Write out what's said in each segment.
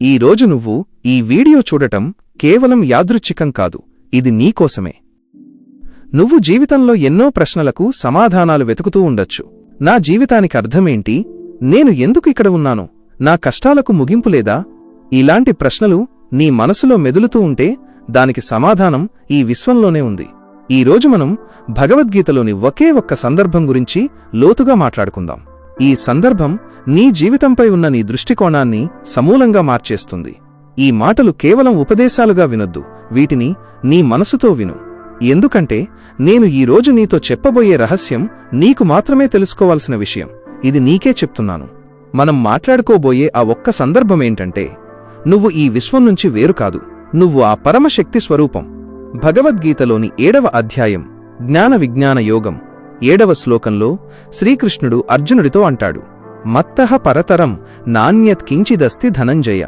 ఈ రోజు నువ్వు ఈ వీడియో చూడటం కేవలం యాదృచ్ఛికం కాదు ఇది నీకోసమే నువ్వు జీవితంలో ఎన్నో ప్రశ్నలకు సమాధానాలు వెతుకుతూ ఉండొచ్చు. నా జీవితానికి అర్థమేంటి? నేను ఎందుకు ఇక్కడ ఉన్నాను? నా కష్టాలకు ముగింపు లేదా? ఇలాంటి ప్రశ్నలు నీ మనసులో మెదులుతూ ఉంటే దానికి సమాధానం ఈ విశ్వంలోనే ఉంది. ఈ రోజు మనం భగవద్గీతలోని ఒకే ఒక్క సందర్భం గురించి లోతుగా మాట్లాడుకుందాం. ఈ సందర్భం నీ జీవితంపై ఉన్న నీ దృష్టికోణాన్ని సమూలంగా మార్చేస్తుంది. ఈ మాటలు కేవలం ఉపదేశాలుగా వినొద్దు. వీటిని నీ మనసుతో విను. ఎందుకంటే నేను ఈ రోజు నీతో చెప్పబోయే రహస్యం నీకు మాత్రమే తెలుసుకోవాల్సిన విషయం. ఇది నీకే చెప్తున్నాను. మనం మాట్లాడుకోబోయే ఆ ఒక్క సందర్భమేంటంటే నువ్వు ఈ విశ్వం నుంచి వేరు కాదు. నువ్వు ఆ పరమశక్తి స్వరూపం. భగవద్గీతలోని ఏడవ అధ్యాయం జ్ఞాన విజ్ఞాన యోగం. ఏడవ శ్లోకంలో శ్రీకృష్ణుడు అర్జునుడితో అంటాడు మత్తః పరతరం నాణ్యత్ కించిదస్తి ధనంజయ.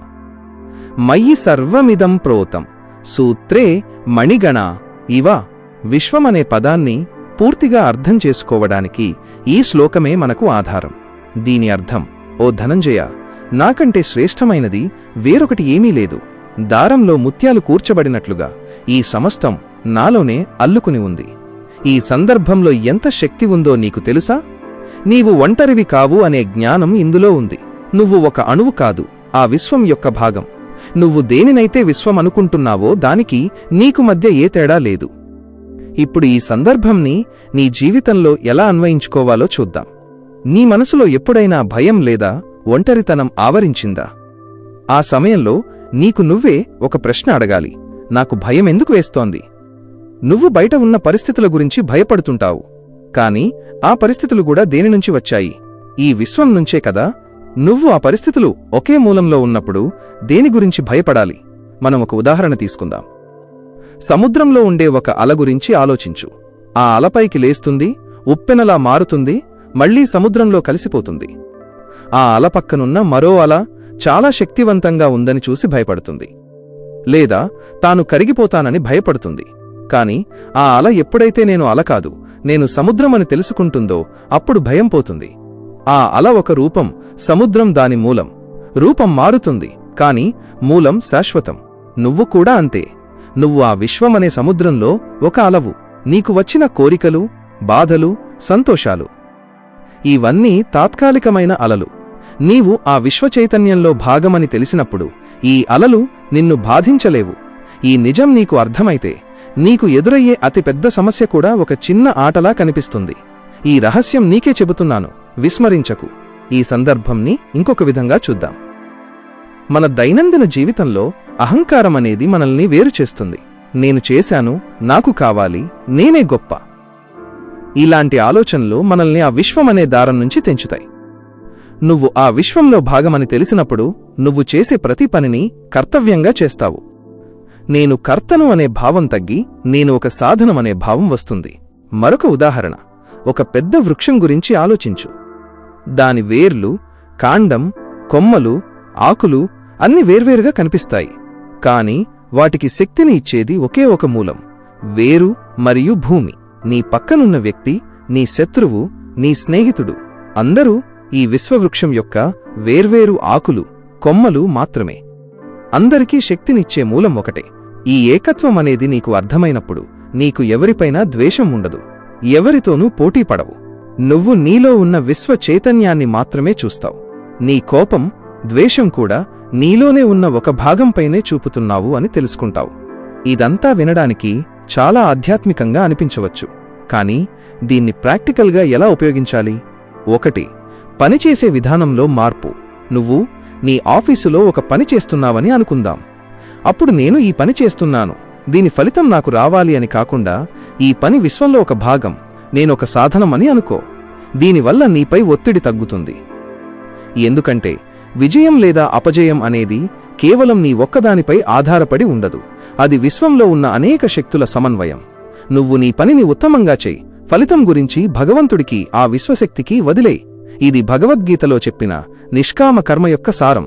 మయి సర్వమిదం ప్రోతం సూత్రే మణిగణ ఇవ. విశ్వమనే పదాన్ని పూర్తిగా అర్థం చేసుకోవడానికి ఈ శ్లోకమే మనకు ఆధారం. దీని అర్థం ఓ ధనంజయ నాకంటే శ్రేష్టమైనది వేరొకటి ఏమీ లేదు. దారంలో ముత్యాలు కూర్చబడినట్లుగా ఈ సమస్తం నాలోనే అల్లుకుని ఉంది. ఈ సందర్భంలో ఎంత శక్తి ఉందో నీకు తెలుసా? నీవు ఒంటరివి కావు అనే జ్ఞానం ఇందులో ఉంది. నువ్వు ఒక అణువు కాదు ఆ విశ్వం యొక్క భాగం. నువ్వు దేనినైతే విశ్వం అనుకుంటున్నావో దానికి నీకు మధ్య ఏ తేడా లేదు. ఇప్పుడు ఈ సందర్భంని నీ జీవితంలో ఎలా అన్వయించుకోవాలో చూద్దాం. నీ మనసులో ఎప్పుడైనా భయం లేదా ఒంటరితనం ఆవరించిందా? ఆ సమయంలో నీకు నువ్వే ఒక ప్రశ్న అడగాలి. నాకు భయం ఎందుకు వేస్తోంది? నువ్వు బయట ఉన్న పరిస్థితుల గురించి భయపడుతుంటావు. కాని ఆ పరిస్థితులు కూడా దేనినుంచి వచ్చాయి? ఈ విశ్వం నుంచే కదా. నువ్వు ఆ పరిస్థితులు ఒకే మూలంలో ఉన్నప్పుడు దేని గురించి భయపడాలి? మనం ఒక ఉదాహరణ తీసుకుందాం. సముద్రంలో ఉండే ఒక అల గురించి ఆలోచించు. ఆ అలపైకి లేస్తుంది ఉప్పెనలా మారుతుంది మళ్ళీ సముద్రంలో కలిసిపోతుంది. ఆ అల పక్కనున్న మరో అల చాలా శక్తివంతంగా ఉందని చూసి భయపడుతుంది. లేదా తాను కరిగిపోతానని భయపడుతుంది. కాని ఆ అల ఎప్పుడైతే నేను అల కాదు నేను సముద్రమని తెలుసుకుంటుందో అప్పుడు భయం పోతుంది. ఆ అల ఒక రూపం సముద్రం దాని మూలం. రూపం మారుతుంది కాని మూలం శాశ్వతం. నువ్వు కూడా అంతే. నువ్వు ఆ విశ్వమనే సముద్రంలో ఒక అలవు. నీకు వచ్చిన కోరికలు బాధలు సంతోషాలు. ఇవన్నీ తాత్కాలికమైన అలలు. నీవు ఆ విశ్వచైతన్యంలో భాగమని తెలిసినప్పుడు ఈ అలలు నిన్ను బాధించలేవు. ఈ నిజం నీకు అర్థమైతే నీకు ఎదురయ్యే అతిపెద్ద సమస్య కూడా ఒక చిన్న ఆటలా కనిపిస్తుంది. ఈ రహస్యం నీకే చెబుతున్నాను. విస్మరించకు. ఈ సందర్భంని ఇంకొక విధంగా చూద్దాం. మన దైనందిన జీవితంలో అహంకారం అనేది మనల్ని వేరు చేస్తుంది. నేను చేశాను నాకు కావాలి నేనే గొప్ప. ఇలాంటి ఆలోచనలు మనల్ని ఆ విశ్వమనే దారం నుంచి తెంచుతాయి. నువ్వు ఆ విశ్వంలో భాగమని తెలిసినప్పుడు నువ్వు చేసే ప్రతి పనిని కర్తవ్యంగా చేస్తావు. నేను కర్తను అనే భావం తగ్గి నేను ఒక సాధనమనే భావం వస్తుంది. మరొక ఉదాహరణ. ఒక పెద్ద వృక్షం గురించి ఆలోచించు. దాని వేర్లు కాండం కొమ్మలు ఆకులు అన్ని వేర్వేరుగా కనిపిస్తాయి. కాని వాటికి శక్తిని ఇచ్చేది ఒకే ఒక మూలం వేరు మరియు భూమి. నీ పక్కనున్న వ్యక్తి నీ శత్రువు నీ స్నేహితుడు అందరూ ఈ విశ్వవృక్షం యొక్క వేర్వేరు ఆకులు కొమ్మలు మాత్రమే. అందరికీ శక్తినిచ్చే మూలం ఒకటే. ఈ ఏకత్వం అనేది నీకు అర్థమైనప్పుడు నీకు ఎవరిపైనా ద్వేషం ఉండదు. ఎవరితోనూ పోటీ పడవు. నువ్వు నీలో ఉన్న విశ్వ చైతన్యాన్ని మాత్రమే చూస్తావు. నీ కోపం ద్వేషం కూడా నీలోనే ఉన్న ఒక భాగంపైనే చూపుతున్నావు అని తెలుసుకుంటావు. ఇదంతా వినడానికి చాలా ఆధ్యాత్మికంగా అనిపించవచ్చు. కానీ దీన్ని ప్రాక్టికల్గా ఎలా ఉపయోగించాలి? ఒకటి పనిచేసే విధానంలో మార్పు. నువ్వు నీ ఆఫీసులో ఒక పని చేస్తున్నావని అనుకుందాం. అప్పుడు నేను ఈ పని చేస్తున్నాను. దీని ఫలితం నాకు రావాలి అని కాకుండా ఈ పని విశ్వంలో ఒక భాగం నేనొక సాధనమని అనుకో. దీనివల్ల నీపై ఒత్తిడి తగ్గుతుంది. ఎందుకంటే విజయం లేదా అపజయం అనేది కేవలం నీ ఒక్కదానిపై ఆధారపడి ఉండదు. అది విశ్వంలో ఉన్న అనేక శక్తుల సమన్వయం. నువ్వు నీ పనిని ఉత్తమంగా చెయ్యి ఫలితం గురించి భగవంతుడికి ఆ విశ్వశక్తికి వదిలే ఇది భగవద్గీతలో చెప్పిన నిష్కామ కర్మ యొక్క సారం.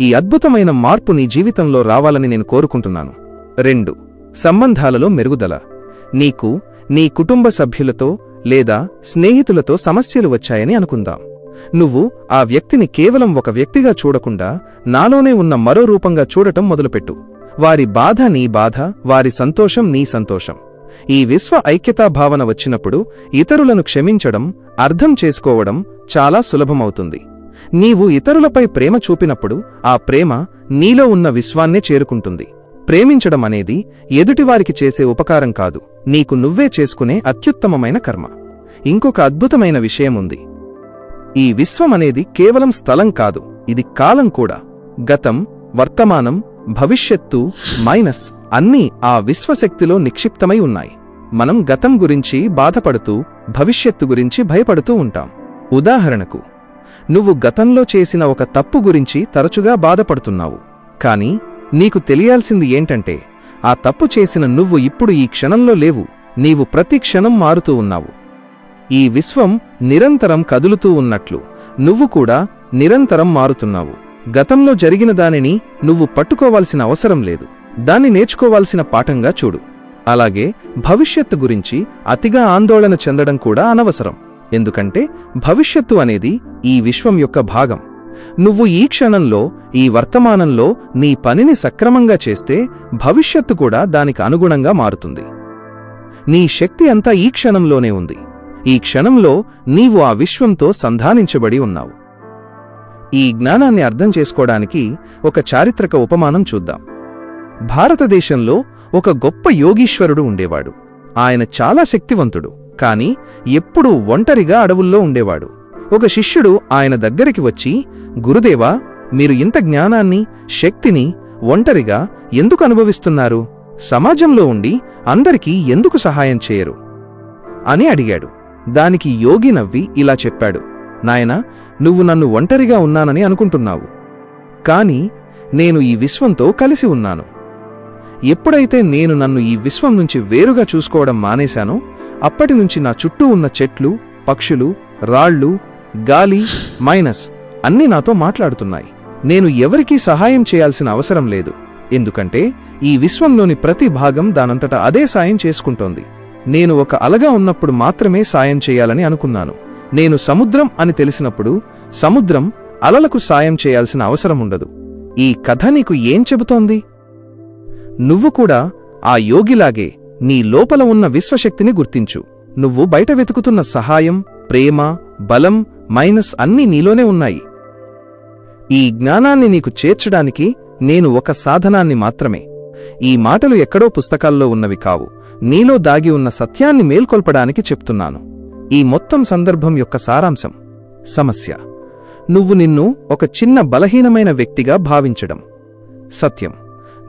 ఈ అద్భుతమైన మార్పు నీ జీవితంలో రావాలని నేను కోరుకుంటున్నాను. రెండు సంబంధాలలో మెరుగుదల. నీకు నీ కుటుంబ సభ్యులతో లేదా స్నేహితులతో సమస్యలు వచ్చాయని అనుకుందాం. నువ్వు ఆ వ్యక్తిని కేవలం ఒక వ్యక్తిగా చూడకుండా నాలోనే ఉన్న మరో రూపంగా చూడటం మొదలుపెట్టు. వారి బాధ నీ బాధ వారి సంతోషం నీ సంతోషం. ఈ విశ్వ ఐక్యతా భావన వచ్చినప్పుడు ఇతరులను క్షమించడం అర్థం చేసుకోవడం చాలా సులభమవుతుంది. నీవు ఇతరులపై ప్రేమ చూపినప్పుడు ఆ ప్రేమ నీలో ఉన్న విశ్వాన్నే చేరుకుంటుంది. ప్రేమించడం అనేది ఎదుటివారికి చేసే ఉపకారం కాదు. నీకు నువ్వే చేసుకునే అత్యుత్తమమైన కర్మ. ఇంకొక అద్భుతమైన విషయం ఉంది ఈ విశ్వం అనేది కేవలం స్థలం కాదు ఇది కాలం కూడా. గతం వర్తమానం భవిష్యత్తు మైనస్ అన్నీ ఆ విశ్వశక్తిలో నిక్షిప్తమై ఉన్నాయి. మనం గతం గురించి బాధపడుతూ భవిష్యత్తు గురించి భయపడుతూ ఉంటాం. ఉదాహరణకు నువ్వు గతంలో చేసిన ఒక తప్పు గురించి తరచుగా బాధపడుతున్నావు. కాని నీకు తెలియాల్సింది ఏంటంటే ఆ తప్పు చేసిన నువ్వు ఇప్పుడు ఈ క్షణంలో లేవు. నీవు ప్రతి క్షణం మారుతూ ఉన్నావు. ఈ విశ్వం నిరంతరం కదులుతూ ఉన్నట్లు నువ్వు కూడా నిరంతరం మారుతున్నావు. గతంలో జరిగిన దానిని నువ్వు పట్టుకోవాల్సిన అవసరం లేదు. దాన్ని నేర్చుకోవాల్సిన పాఠంగా చూడు. అలాగే భవిష్యత్తు గురించి అతిగా ఆందోళన చెందడం కూడా అనవసరం. ఎందుకంటే భవిష్యత్తు అనేది ఈ విశ్వం యొక్క భాగం. నువ్వు ఈ క్షణంలో ఈ వర్తమానంలో నీ పనిని సక్రమంగా చేస్తే భవిష్యత్తు కూడా దానికి అనుగుణంగా మారుతుంది. నీ శక్తి అంతా ఈ క్షణంలోనే ఉంది. ఈ క్షణంలో నీవు ఆ విశ్వంతో సంధానించబడి ఉన్నావు. ఈ జ్ఞానాన్ని అర్థం చేసుకోవడానికి ఒక చారిత్రక ఉపమానం చూద్దాం. భారతదేశంలో ఒక గొప్ప యోగీశ్వరుడు ఉండేవాడు. ఆయన చాలా శక్తివంతుడు. కాని ఎప్పుడూ ఒంటరిగా అడవుల్లో ఉండేవాడు. ఒక శిష్యుడు ఆయన దగ్గరికి వచ్చి గురుదేవా మీరు ఇంత జ్ఞానాన్ని శక్తిని ఒంటరిగా ఎందుకు అనుభవిస్తున్నారు? సమాజంలో ఉండి అందరికీ ఎందుకు సహాయం చేయరు? అని అడిగాడు. దానికి యోగి నవ్వి ఇలా చెప్పాడు నాయనా నువ్వు నన్ను ఒంటరిగా ఉన్నానని అనుకుంటున్నావు. కాని నేను ఈ విశ్వంతో కలిసి ఉన్నాను. ఎప్పుడైతే నేను నన్ను ఈ విశ్వం నుంచి వేరుగా చూసుకోవడం మానేశానో అప్పటినుంచి నా చుట్టూ ఉన్న చెట్లు పక్షులు రాళ్ళు గాలి మైనస్ అన్నీ నాతో మాట్లాడుతున్నాయి. నేను ఎవరికీ సహాయం చేయాల్సిన అవసరం లేదు. ఎందుకంటే ఈ విశ్వంలోని ప్రతి భాగం దానంతట అదే సాయం చేసుకుంటోంది. నేను ఒక అలగా ఉన్నప్పుడు మాత్రమే సాయం చేయాలని అనుకున్నాను. నేను సముద్రం అని తెలిసినప్పుడు సముద్రం అలలకు సాయం చేయాల్సిన అవసరం ఉండదు. ఈ కథ నీకు ఏం చెబుతోంది? నువ్వు కూడా ఆ యోగిలాగే నీ లోపల ఉన్న విశ్వశక్తిని గుర్తించు. నువ్వు బయట వెతుకుతున్న సహాయం ప్రేమ బలం మైనస్ అన్నీ నీలోనే ఉన్నాయి. ఈ జ్ఞానాన్ని నీకు చేర్చడానికి నేను ఒక సాధనాన్ని మాత్రమే. ఈ మాటలు ఎక్కడో పుస్తకాల్లో ఉన్నవి కావు. నీలో దాగి ఉన్న సత్యాన్ని మేల్కొల్పడానికి చెప్తున్నాను. ఈ మొత్తం సందర్భం యొక్క సారాంశం. సమస్య. నువ్వు నిన్ను ఒక చిన్న బలహీనమైన వ్యక్తిగా భావించడం. సత్యం.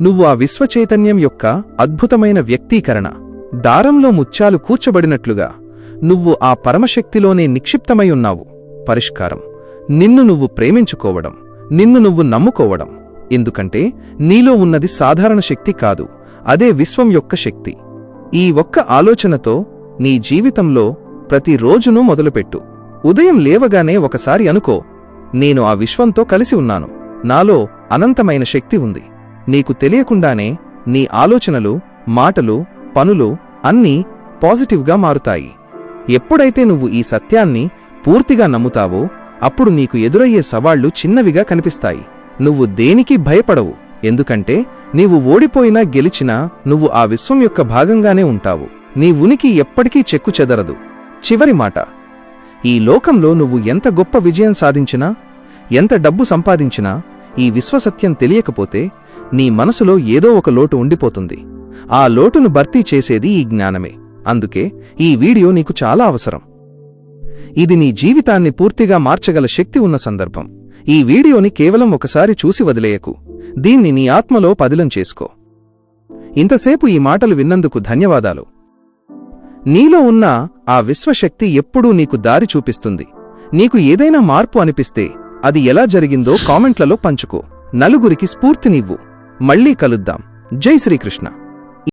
నువ్వు ఆ విశ్వచైతన్యం యొక్క అద్భుతమైన వ్యక్తీకరణ. దారంలో ముత్యాలు కూర్చబడినట్లుగా నువ్వు ఆ పరమశక్తిలోనే నిక్షిప్తమై ఉన్నావు. పరిష్కారం. నిన్ను నువ్వు ప్రేమించుకోవడం. నిన్ను నువ్వు నమ్ముకోవడం. ఎందుకంటే నీలో ఉన్నది సాధారణ శక్తి కాదు అదే విశ్వం యొక్క శక్తి. ఈ ఒక్క ఆలోచనతో నీ జీవితంలో ప్రతి రోజునూ మొదలుపెట్టు. ఉదయం లేవగానే ఒకసారి అనుకో నేను ఆ విశ్వంతో కలిసి ఉన్నాను. నాలో అనంతమైన శక్తి ఉంది. నీకు తెలియకుండానే నీ ఆలోచనలు మాటలు పనులు అన్నీ పాజిటివ్గా మారుతాయి. ఎప్పుడైతే నువ్వు ఈ సత్యాన్ని పూర్తిగా నమ్ముతావో అప్పుడు నీకు ఎదురయ్యే సవాళ్ళు చిన్నవిగా కనిపిస్తాయి. నువ్వు దేనికి భయపడవు ఎందుకంటే నీవు ఓడిపోయినా గెలిచినా నువ్వు ఆ విశ్వం యొక్క భాగంగానే ఉంటావు. నీ ఉనికి ఎప్పటికీ చెక్కు చెదరదు. చివరి మాట. ఈ లోకంలో నువ్వు ఎంత గొప్ప విజయం సాధించినా ఎంత డబ్బు సంపాదించినా ఈ విశ్వసత్యం తెలియకపోతే నీ మనసులో ఏదో ఒక లోటు ఉండిపోతుంది. ఆ లోటును భర్తీ చేసేది ఈ జ్ఞానమే. అందుకే ఈ వీడియో నీకు చాలా అవసరం. ఇది నీ జీవితాన్ని పూర్తిగా మార్చగల శక్తి ఉన్న సందర్భం. ఈ వీడియోని కేవలం ఒకసారి చూసి వదిలేయకు. దీన్ని నీ ఆత్మలో పదిలం చేసుకో. ఇంతసేపు ఈ మాటలు విన్నందుకు ధన్యవాదాలు. నీలో ఉన్న ఆ విశ్వశక్తి ఎప్పుడూ నీకు దారి చూపిస్తుంది. నీకు ఏదైనా మార్పు అనిపిస్తే అది ఎలా జరిగిందో కామెంట్లలో పంచుకో. నలుగురికి స్ఫూర్తినివ్వు. మళ్ళీ కలుద్దాం. జై శ్రీకృష్ణ.